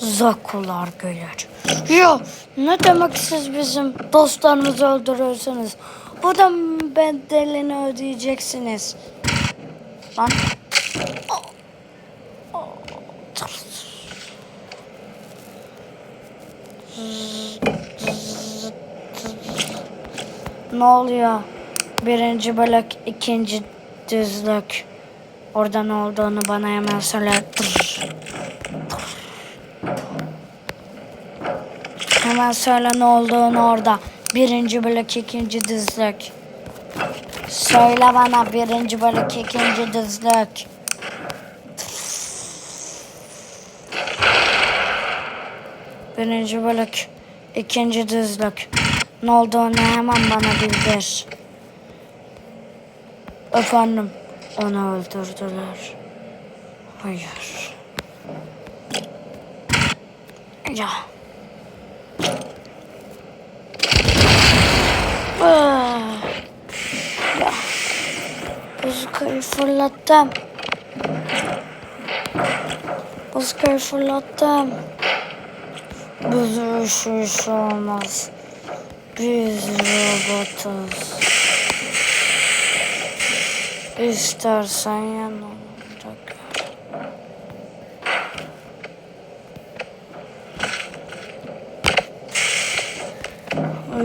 Zakular gelir. Ya ne demek siz bizim dostlarımızı öldürüyorsunuz? Bu da bedelini ödeyeceksiniz. Lan. Ne oluyor? Birinci bölük, ikinci düzlük. Orada ne olduğunu bana hemen söyle. Hemen söyle ne olduğunu orada. Birinci bölük, ikinci düzlük. Söyle bana birinci bölük, ikinci düzlük. Birinci bölük, ikinci düzlük. Ne olduğunu hemen bana bildir. Efendim, onu öldürdüler. Hayır. Ya. Ah. Ya. Buzkayı fırlattım. Buzkayı fırlattım. Bize şu iş olmaz. Biz robotuz. İstersen yanımda gel.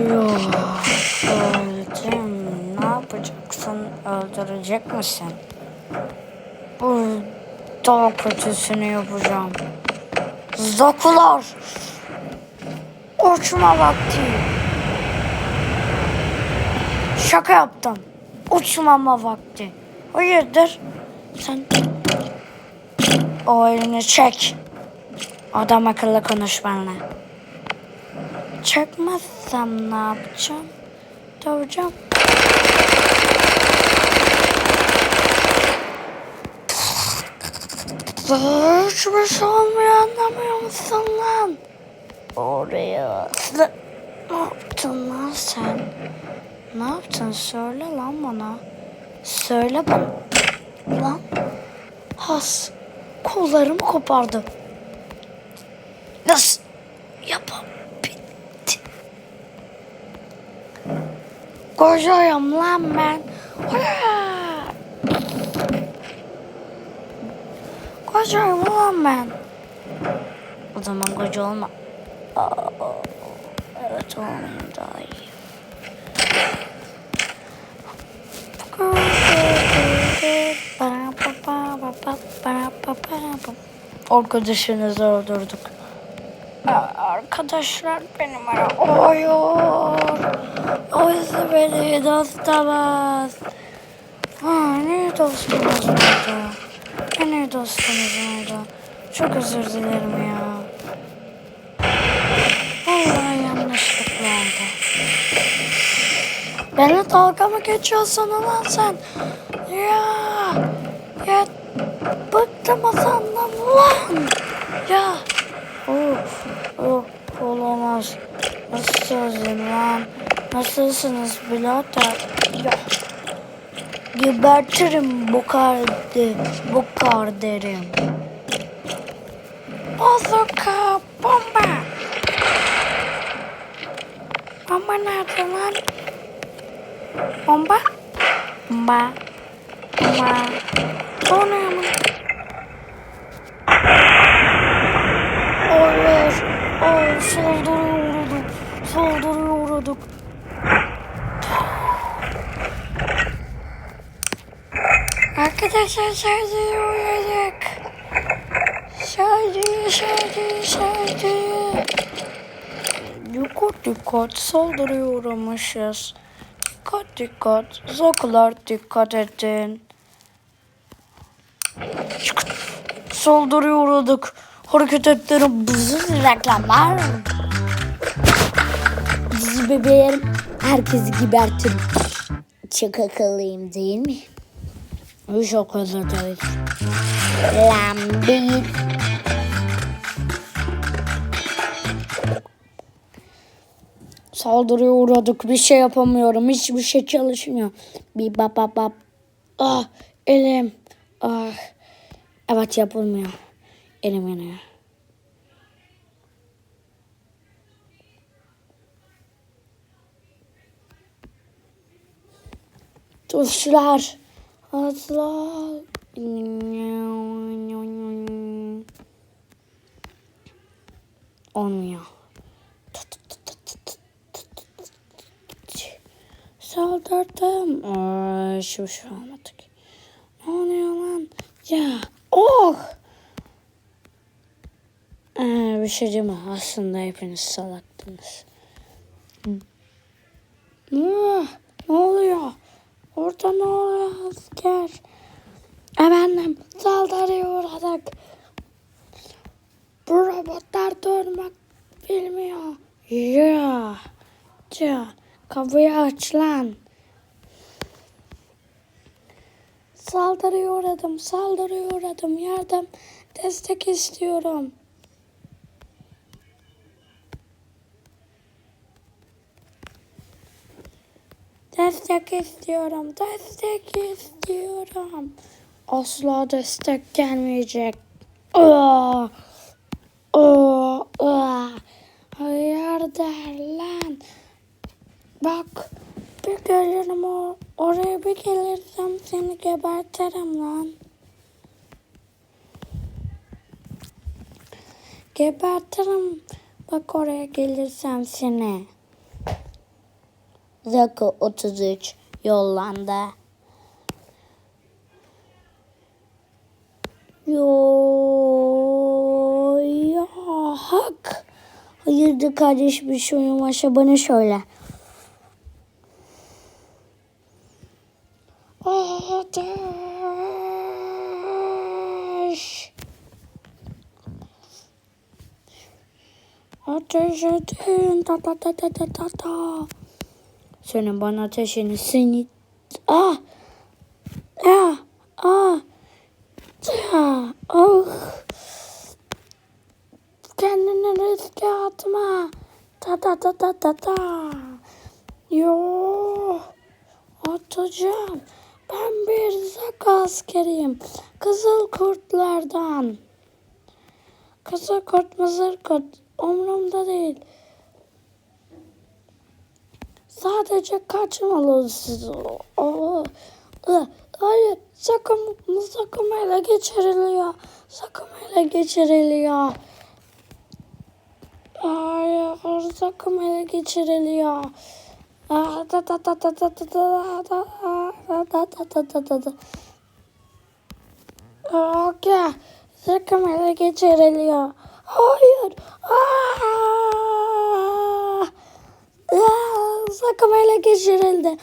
Yok, Öldürecek misin? Bu daha kötüsünü yapacağım. Zakular! Uçma vakti. Şaka yaptım. Uçmama vakti. Hayırdır? Sen o elini çek. Adam akıllı konuş benimle. Çekmezsem ne yapacağım? Döveceğim. Hiçbir şey olmuyor anlamıyor musun lan? Oraya. Ne yaptın lan sen? Ne yaptın? Söyle lan bana. Söyle bana. Lan. Has. Kollarımı kopardı. Nasıl yapabildi? Kocayım lan ben. Hıa! Kocayım lan ben. O zaman koca olma. Evet olmayayım daha iyi. Arkadaşınızı öldürdük. Arkadaşlar benim ara. Hayır. O yüzden beni dostamaz. Ha, ne dostumuz burada? Dostumuz burada? Çok özür dilerim ya. Vallahi yanlışlıkla oldu. Benimle dalga mı geçiyorsun lan sen? Ya, ya bıktım o senden lan. Ya, of, of, olamaz. Nasılsınız lan? Nasılsınız birader? Ya, gebertirim bu kardı, bu karderim. Bazuka, bomba. Bomba nerede lan? Bomba? Bomba. Bomba. O ne ama? Hayır. Ay saldırıya uğradık. Saldırıya uğradık. Arkadaşlar saldırıya uğradık. Saldırı, saldırı, saldırı. Dikkat dikkat saldırıya uğramışız. Dikkat dikkat. Zokular dikkat edin. Saldırıya uğradık. Hareket ettirin bızın reklamlar. Dizi bebeğim herkesi gebertir. Çok akıllıyım değil mi? Üç okuldayız. Lan değil. Saldırıya uğradık. Bir şey yapamıyorum. Hiçbir şey çalışmıyor. Bir bap bap bap. Ah elim. Ah. Evet yapılmıyor. Elim yanıyor. Tuşlar. Asla. Olmuyor. Saldırdım. Aa, şu şu olmadık. Ne oluyor lan? Ya. Oh. Ee, bir şey diyeyim mi? Aslında hepiniz salaktınız. Ne? Ne oluyor? Orada ne oluyor asker? Efendim saldırıya uğradık. Bu robotlar durmak bilmiyor. Ya. Ya. Kapıyı aç lan. Saldırıya uğradım. Saldırıya uğradım. Yardım. Destek istiyorum. Destek istiyorum. Destek istiyorum. Asla destek gelmeyecek. Aa, aa, aa. Hayır der lan. Bak bir gelirim o, oraya bir gelirsem seni gebertirim lan. Gebertirim. Bak oraya gelirsem seni. Zako 33 yollandı. Yo ya hak. Hayırdır kardeş bir şey uyumaşa bana şöyle. Ateş. Ateş edin. Ta ta ta ta ta ta. Senin bana ateşini seni... Ah! Ah! Ah! Ah! Kendini riske atma. Ta ta ta ta ta ta. Yo! Atacağım. Ben bir zak askeriyim. Kızıl kurtlardan. Kızıl kurt mızır kurt. Umurumda değil. Sadece kaçmalısınız. Hayır sakın sakın ele geçiriliyor. Sakın ele geçiriliyor. Hayır sakın ele geçiriliyor. Okey. Sakın ele geçiriliyor. Hayır. Aa! Aa! Sakamayla geçirildi.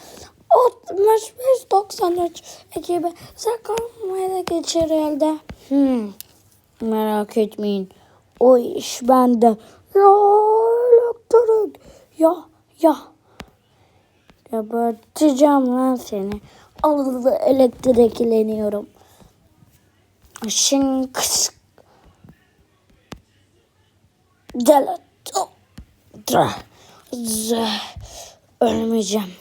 Otmuş 93 ekibi Sakamayla geçirildi. Hmm. Merak etmeyin. O iş bende. Ya elektrik. Ya ya. Geberteceğim lan seni. Aldı elektrikleniyorum. Şın kısık. Delat. Zah. Ölmeyeceğim.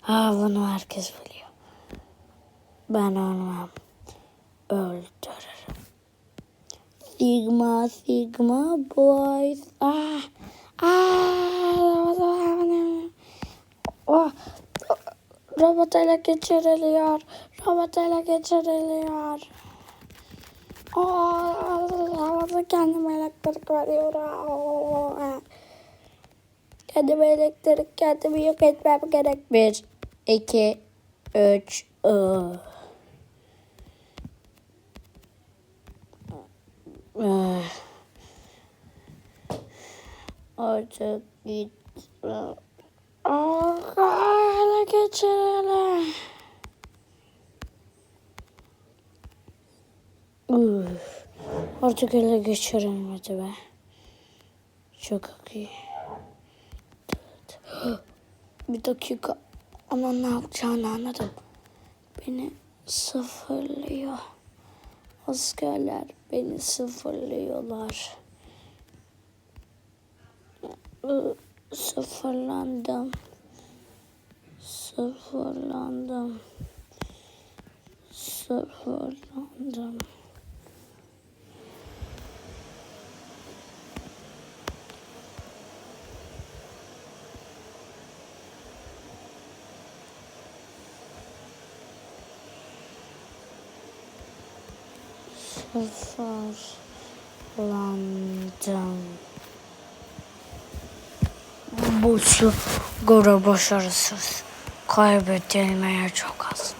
Ha bunu herkes biliyor. Ben ölmem. Öldürürüm. Sigma, Sigma boys. Ah. Ah. Oh. Robot ele geçiriliyor. Robot ele geçiriliyor. Oh, havada kendime elektrik veriyorum. Kendime elektrik kendimi yok etmem gerek. Bir, iki, üç, ıı. Ah. Artık git. Ah, ele geçirelim. Artık ele geçiremedi be. Çok iyi. Bir dakika. Ama ne yapacağını anladım. Beni sıfırlıyor. Askerler beni sıfırlıyorlar. Iı, Sıfırlandım. Sıfırlandım. Sıfırlandım. Hızlandım. Bu su göre başarısız. Kaybedilmeye çok az.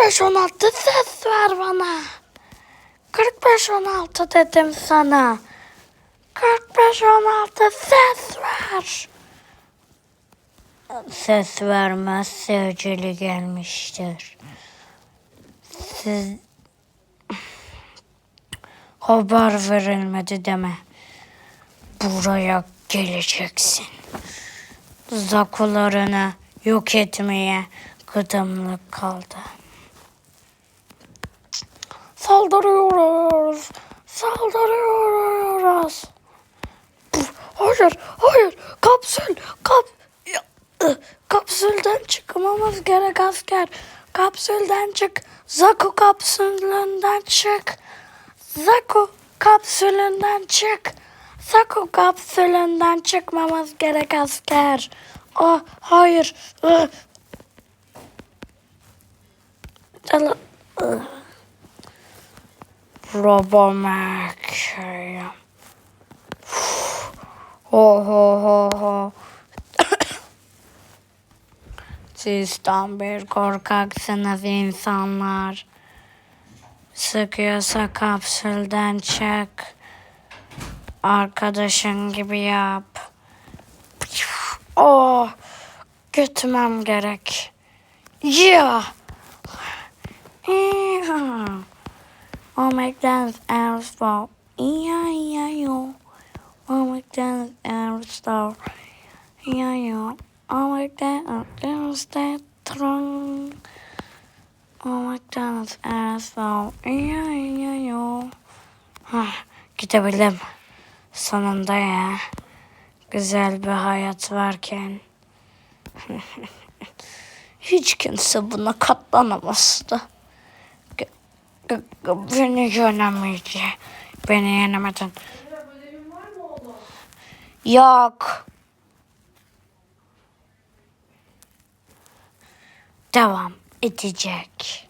45-16 ses ver bana. 45-16 dedim sana. 45-16 ses ver. Ses vermez sevgili gelmiştir. Siz haber verilmedi deme. Buraya geleceksin. Zakularını yok etmeye kıdımlık kaldı. Saldırıyoruz. Saldırıyoruz. Hayır, hayır. Kapsül, kap... Kapsülden çıkmamız gerek asker. Kapsülden çık. Zaku kapsülünden çık. Zaku kapsülünden çık. Zaku kapsülünden çıkmamız gerek asker. Ah, hayır. Ah. Ah. Robomak. Ho ho ho ho. Siz tam bir korkaksınız insanlar. Sıkıyorsa kapsülden çık. Arkadaşın gibi yap. Oh, götürmem gerek. Ya. Yeah. Oh my goodness, Aristotle. Yeah, yeah, yo. Oh my goodness, Aristotle. Yeah, yo. Oh my goodness, Aristotle. Oh my goodness, Aristotle. Yeah, yeah, yo. Hah, gidebildim. Sonunda ya. Güzel bir hayat varken. Hiç kimse buna katlanamazdı. Beni yenemeyecek. Beni yenemedin. Yok. Devam edecek.